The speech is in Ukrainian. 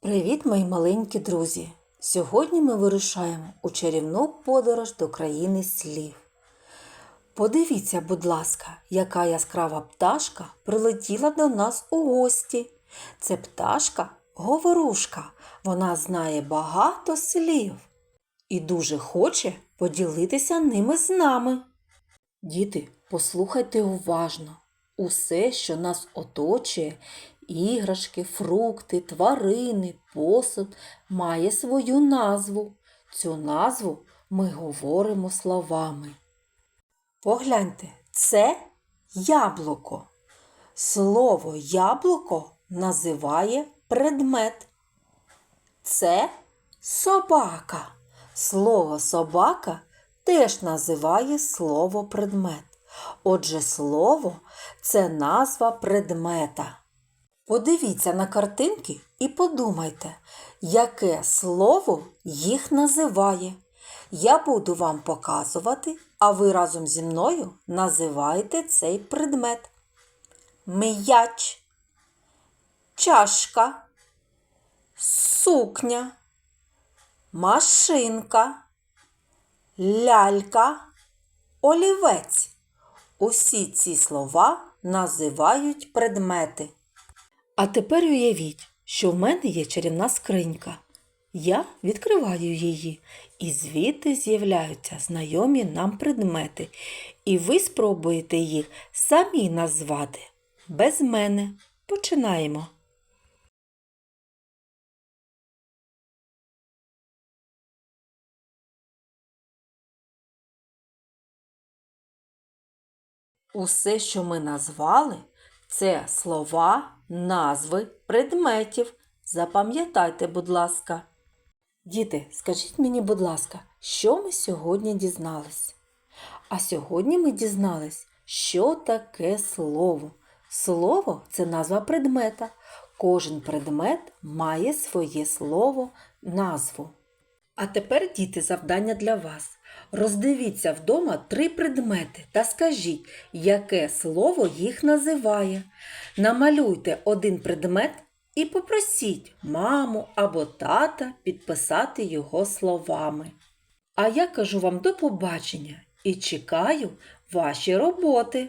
Привіт, мої маленькі друзі! Сьогодні ми вирушаємо у чарівну подорож до країни слів. Подивіться, будь ласка, яка яскрава пташка прилетіла до нас у гості. Це пташка говорушка. Вона знає багато слів і дуже хоче поділитися ними з нами. Діти, послухайте уважно. Усе, що нас оточує, іграшки, фрукти, тварини, посуд, має свою назву. Цю назву ми говоримо словами. Погляньте, це яблуко. Слово яблуко називає предмет. Це собака. Слово собака теж називає слово предмет. Отже, слово це назва предмета. Подивіться на картинки і подумайте, яке слово їх називає. Я буду вам показувати, а ви разом зі мною називаєте цей предмет. М'яч, чашка, сукня, машинка, лялька, олівець. Усі ці слова називають предмети. А тепер уявіть, що в мене є чарівна скринька. Я відкриваю її, і звідти з'являються знайомі нам предмети, і ви спробуєте їх самі назвати. Без мене. Починаємо. Усе, що ми назвали, це слова, назви предметів. Запам'ятайте, будь ласка. Діти, скажіть мені, будь ласка, що ми сьогодні дізнались? А сьогодні ми дізнались, що таке слово. Слово це назва предмета. Кожен предмет має своє слово, назву. А тепер, діти, завдання для вас. Роздивіться вдома три предмети та скажіть, яке слово їх називає. Намалюйте один предмет і попросіть маму або тата підписати його словами. А я кажу вам до побачення і чекаю ваші роботи.